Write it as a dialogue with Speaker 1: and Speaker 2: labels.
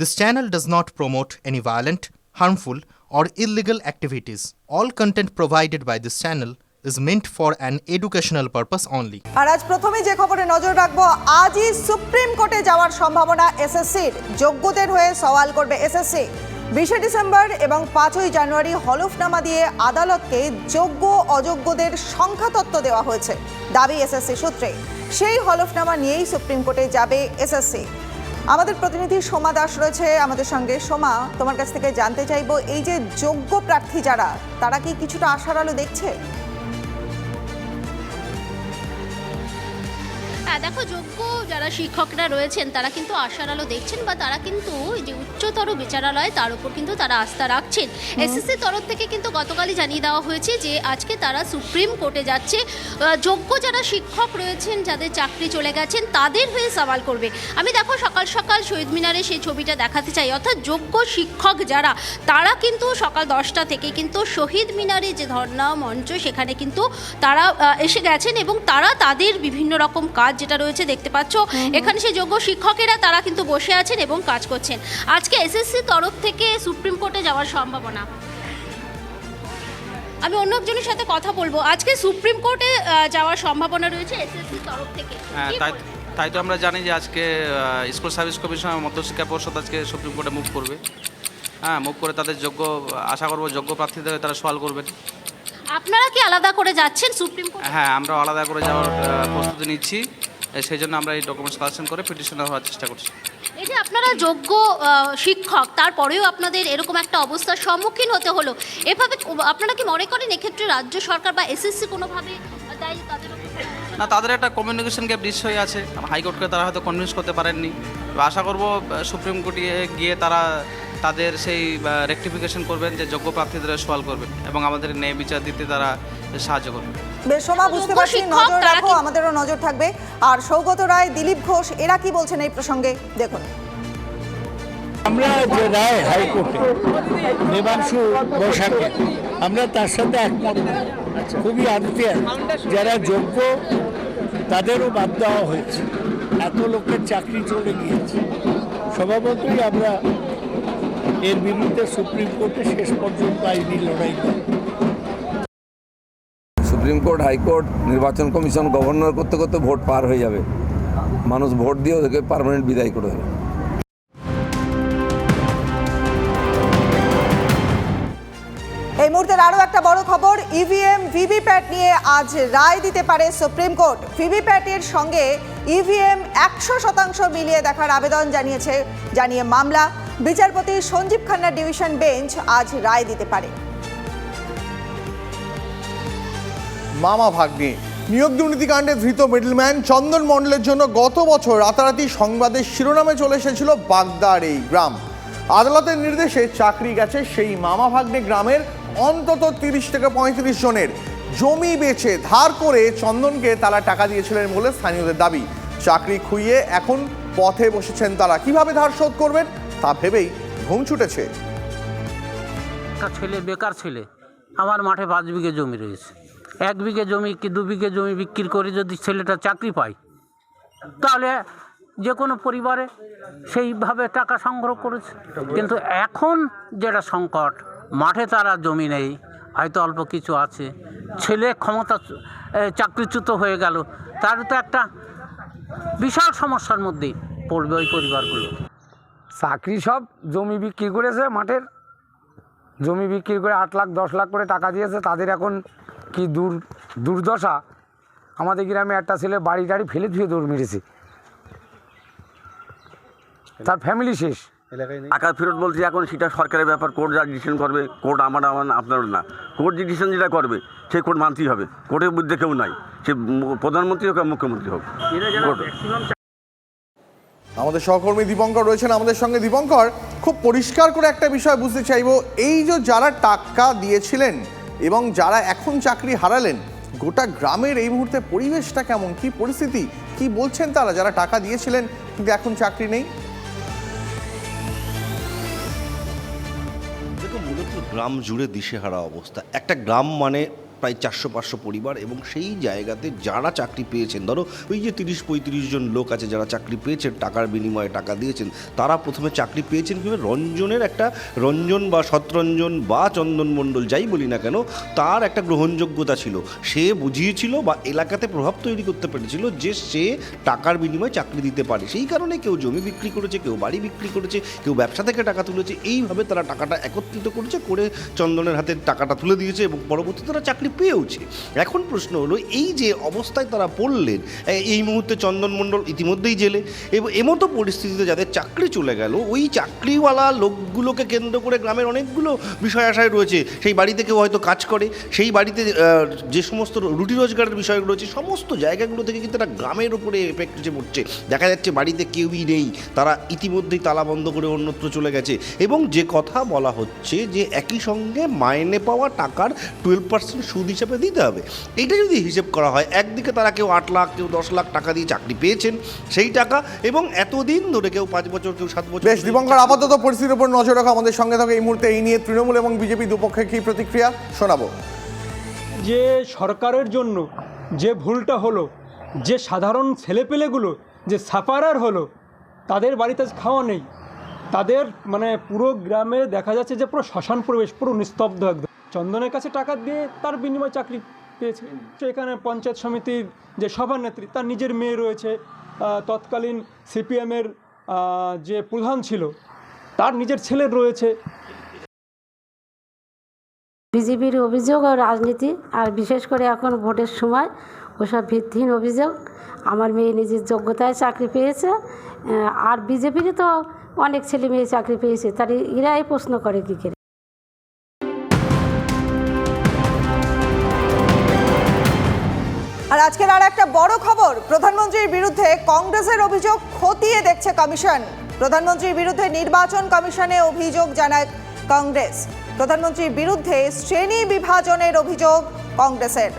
Speaker 1: This channel does not promote any violent, harmful, or illegal activities. All content provided by this channel is meant for an educational purpose only.
Speaker 2: আর আজ প্রথমে যে খবরে নজর রাখব আজই supreme কোর্টে যাওয়ার সম্ভাবনা এসএসসির যোগ্যদের হয়ে সওয়াল করবে এসএসসি বিশে ডিসেম্বর এবং পাঁচই জানুয়ারি হলফনামা দিয়ে আদালতকে যোগ্য অযোগ্যদের সংখ্যা তত্ত্ব দেওয়া হয়েছে দাবি এসএসসি সূত্রে সেই হলফনামা নিয়েই সুপ্রিম কোর্টে যাবে এসএসসি আমাদের প্রতিনিধি সোমা দাস রয়েছে আমাদের সঙ্গে। সোমা, তোমার কাছ থেকে জানতে চাইব, এই যে যোগ্য প্রার্থী যারা, তারা কি কিছুটা আশার আলো দেখছে?
Speaker 3: হ্যাঁ দেখো যোগ্য যারা শিক্ষকরা রয়েছেন তারা কিন্তু আশার আলো দেখছেন বা তারা কিন্তু যে উচ্চতর বিচারালয় তার উপর কিন্তু তারা আস্থা রাখছেন। এসএসসি তরফ থেকে কিন্তু গতকালই জানিয়ে দেওয়া হয়েছে যে আজকে তারা সুপ্রিম কোর্টে যাচ্ছে। যোগ্য যারা শিক্ষক রয়েছেন যাদের চাকরি চলে গেছেন তাদের হয়ে সওয়াল করবে। আমি দেখো সকাল সকাল শহীদ মিনারে সেই ছবিটা দেখাতে চাই। অর্থাৎ যোগ্য শিক্ষক যারা তারা কিন্তু সকাল দশটা থেকে কিন্তু শহীদ মিনারে যে ধর্ণা মঞ্চ সেখানে কিন্তু তারা এসে গেছেন এবং তারা তাদের বিভিন্ন রকম কাজ যেটা রয়েছে দেখতে পাচ্ছ। এখানে সেই যোগ্য শিক্ষকেরা তারা কিন্তু বসে আছেন এবং কাজ করছেন। আজকে এসএসসি তরফ থেকে সুপ্রিম কোর্টে যাওয়ার সম্ভাবনা। আমি অন্য একজনের সাথে কথা বলব। আজকে সুপ্রিম কোর্টে যাওয়ার সম্ভাবনা রয়েছে এসএসসি তরফ থেকে।
Speaker 4: হ্যাঁ তাই তাই তো আমরা জানি যে আজকে স্কুল সার্ভিস কমিশন মধ্যশিক্ষা পর্ষদ আজকে সুপ্রিম কোর্টে মুভ করবে। হ্যাঁ মুখ করে তাদের যোগ্য আশা করব যোগ্য প্রার্থীদের তারা সওয়াল করবেন।
Speaker 3: আপনারা কি আলাদা করে যাচ্ছেন সুপ্রিম কোর্ট
Speaker 4: হ্যাঁ আমরা আলাদা করে যাওয়ার প্রস্তুতি নিচ্ছি। সেই জন্য আমরা এই ডকুমেন্টস কালেকশন করে পিটিশনার হওয়ার চেষ্টা করছি।
Speaker 3: এই যে আপনারা যোগ্য শিক্ষক তারপরেও আপনাদের এরকম একটা অবস্থার সম্মুখীন হতে হলো এভাবে আপনারা কি মনে করেন এক্ষেত্রে রাজ্য সরকার বা এসএসসি কোনোভাবে দায়ী তাদের
Speaker 4: না তাদের একটা কমিউনিকেশন গ্যাপ নিশ্চয়ই আছে। হাইকোর্টকে তারা হয়তো কনভিন্স করতে পারেননি। আশা করব সুপ্রিম কোর্টে গিয়ে তারা তাদের সেই রেকটিফিকেশন করবেন যে যোগ্য প্রার্থীদের সওয়াল করবেন এবং আমাদের ন্যায় বিচার দিতে তারা সাহায্য
Speaker 2: বেশ সোমা বুঝতে পারছি নজর রাখো আমাদেরও নজর থাকবে। আর সৌগত রায় দিলীপ ঘোষ এরা কি বলছেন এই প্রসঙ্গে? দেখুন।
Speaker 5: আমরা যে রায় হাইকোর্টে দেবাংশু বসাকে আমরা তার সাথে একমত। খুবই আনফেয়ার যারা যোগ্য তাদেরও বাদ দেওয়া হয়েছে। এত লোকের চাকরি চলে গিয়েছে। স্বভাবতই আমরা এর বিরুদ্ধে সুপ্রিম কোর্টে শেষ পর্যন্ত আইনি লড়াই করব
Speaker 6: সুপ্রিম কোর্ট হাইকোর্ট নির্বাচন কমিশন গভর্নর করতে করতে ভোট পার হয়ে যাবে। মানুষ ভোট দিয়ে ওদেরকে পার্মানেন্ট বিদায় করে দেবে।
Speaker 2: এই মুহূর্তের আরও একটা বড় খবর ইভিএম ভিভিপ্যাট নিয়ে আজ রায় দিতে পারে সুপ্রিম কোর্ট ভিভিপ্যাটের সঙ্গে ইভিএম একশো শতাংশ মিলিয়ে দেখার আবেদন জানিয়েছে, জানিয়ে মামলা। বিচারপতি সঞ্জীব খান্নার ডিভিশন বেঞ্চ আজ রায় দিতে পারে।
Speaker 7: মামা ভাগ্নে। নিয়োগ দুর্নীতিকাণ্ডে ধৃত মিডলম্যান চন্দন মণ্ডলের জন্য গত বছর রাতারাতি সংবাদের শিরোনামে চলে এসেছিল বাগদার এই গ্রাম। আদালতের নির্দেশে চাকরি গেছে সেই মামা ভাগ্নে গ্রামের অন্তত তিরিশ থেকে পঁয়ত্রিশ জনের। জমি বেচে ধার করে চন্দনকে তারা টাকা দিয়েছিলেন বলে স্থানীয়দের দাবি। চাকরি খুইয়ে এখন পথে বসেছেন তারা। কীভাবে ধার শোধ করবেন তা ভেবেই ঘুম ছুটেছে।
Speaker 8: ছেলে, বেকার ছেলে। আমার মাঠে পাঁচ বিঘে জমি রয়েছে। এক বিঘে জমি কি দু বিঘে জমি বিক্রি করে যদি ছেলেটা চাকরি পায়, তাহলে যে কোনো পরিবারে সেইভাবে টাকা সংগ্রহ করেছে। কিন্তু এখন যেটা সংকট, মাঠে তারা জমি নেই, হয়তো অল্প কিছু আছে। ছেলে ক্ষমতা চাকরিচ্যুত হয়ে গেল, তার তো একটা বিশাল সমস্যার মধ্যেই পড়বে ওই পরিবারগুলো।
Speaker 9: চাকরি সব জমি বিক্রি করেছে মাঠের। জমি বিক্রি করে আট লাখ দশ লাখ করে টাকা দিয়েছে তাদের এখন কি দূর দুর্দশা? আমাদের গ্রামে একটা ছেলে বাড়ি টাড়ি ফেলে ধুয়ে দৌড় মেরেছে। তার ফ্যামিলি শেষ।
Speaker 10: টাকা ফেরত বলছি এখন সেটা সরকারের ব্যাপার কোর্ট যা ডিসিশন করবে কোর্ট আমার আমার আপনার না। কোর্ট যে ডিসিশন যেটা করবে সেই কোর্ট মানতেই হবে। কোর্টের বুদ্ধে কেউ নাই। সে প্রধানমন্ত্রী হোক আর মুখ্যমন্ত্রী হোক।
Speaker 7: আমাদের সহকর্মী দীপঙ্কর রয়েছেন। আমাদের সঙ্গে দীপঙ্কর, খুব পরিষ্কার করে একটা বিষয় বুঝতে চাইব। এই যে যারা টাকা দিয়েছিলেন এবং যারা এখন চাকরি হারালেন, গোটা গ্রামের এই মুহূর্তে পরিবেশটা কেমন? কি পরিস্থিতি? কি বলছেন তারা যারা টাকা দিয়েছিলেন, কিন্তু এখন চাকরি নেই?
Speaker 11: গ্রাম জুড়ে দিশেহারা অবস্থা। একটা গ্রাম মানে প্রায় চারশো পাঁচশো পরিবার এবং সেই জায়গাতে যারা চাকরি পেয়েছেন, ধরো ওই যে তিরিশ পঁয়ত্রিশ জন লোক আছে যারা চাকরি পেয়েছেন, টাকার বিনিময়ে টাকা দিয়েছেন, তারা প্রথমে চাকরি পেয়েছেন কীভাবে? রঞ্জনের একটা, রঞ্জন বা শতরঞ্জন বা চন্দন মণ্ডল যাই বলি না কেন, তার একটা গ্রহণযোগ্যতা ছিল। সে বুঝিয়েছিল বা এলাকাতে প্রভাব তৈরি করতে পেরেছিল যে সে টাকার বিনিময়ে চাকরি দিতে পারে। সেই কারণে কেউ জমি বিক্রি করেছে, কেউ বাড়ি বিক্রি করেছে, কেউ ব্যবসা থেকে টাকা তুলেছে। এইভাবে তারা টাকাটা একত্রিত করেছে, করে চন্দনের হাতে টাকাটা তুলে দিয়েছে এবং পরবর্তীতে তারা চাকরি পেয়েওছে। এখন প্রশ্ন হলো, এই যে অবস্থায় তারা পড়লেন এই মুহূর্তে চন্দন মণ্ডল ইতিমধ্যেই জেলে। এবং, এমতো পরিস্থিতিতে যাদের চাকরি চলে গেল, ওই চাকরিওয়ালা লোকগুলোকে কেন্দ্র করে গ্রামের অনেকগুলো বিষয় আশায় রয়েছে। সেই বাড়িতে কেউ হয়তো কাজ করে, সেই বাড়িতে যে সমস্ত রুটি রোজগারের বিষয় রয়েছে, সমস্ত জায়গাগুলো থেকে কিন্তু একটা গ্রামের উপরে এফেক্ট এসে পড়ছে, দেখা যাচ্ছে বাড়িতে কেউই নেই। তারা ইতিমধ্যেই তালা বন্ধ করে অন্যত্র চলে গেছে। এবং যে কথা বলা হচ্ছে যে, একই সঙ্গে মাইনে পাওয়া টাকার টুয়েলভ পার্সেন্ট সুদ হিসেবে দিতে হবে। এইটা যদি হিসেব করা হয় একদিকে তারা কেউ আট লাখ কেউ দশ লাখ টাকা দিয়ে চাকরি পেয়েছেন সেই টাকা এবং এতদিন ধরে কেউ পাঁচ বছর কেউ সাত বছর
Speaker 7: বেশ দীপঙ্কর আপাতত পরিস্থিতির উপর নজর রাখা। আমাদের সঙ্গে থাকে এই মুহূর্তে এই নিয়ে তৃণমূল এবং বিজেপি দুপক্ষের কি প্রতিক্রিয়া? শোনাবো।
Speaker 12: যে সরকারের জন্য যে ভুলটা হলো যে সাধারণ ছেলেপেলেগুলো যে সাফারার হলো তাদের বাড়িতে আজ খাওয়া নেই। তাদের মানে পুরো গ্রামে দেখা যাচ্ছে যে পুরো শ্মশান পরিবেশ পুরো নিস্তব্ধ একদম। চন্দনের কাছে টাকা দিয়ে তার বিনিময়ে চাকরি পেয়েছে। সেখানে পঞ্চায়েত সমিতির যে সভানেত্রী তার নিজের মেয়ে রয়েছে। তৎকালীন সিপিএমের যে প্রধান ছিল, তার নিজের ছেলে রয়েছে।
Speaker 13: বিজেপির অভিযোগ আর রাজনীতি, আর বিশেষ করে এখন ভোটের সময় ওসব ভিত্তিহীন অভিযোগ। আমার মেয়ে নিজের যোগ্যতায় চাকরি পেয়েছে আর বিজেপিরই তো অনেক ছেলে মেয়ে চাকরি পেয়েছে, তার এরাই প্রশ্ন করে কী করে?
Speaker 2: আজকের আর একটা বড় খবর, প্রধানমন্ত্রীর বিরুদ্ধে কংগ্রেসের অভিযোগ খতিয়ে দেখছে কমিশন। প্রধানমন্ত্রীর বিরুদ্ধে নির্বাচন কমিশনে অভিযোগ জানায় কংগ্রেস। প্রধানমন্ত্রীর বিরুদ্ধে শ্রেণি বিভাজনের অভিযোগ কংগ্রেসের।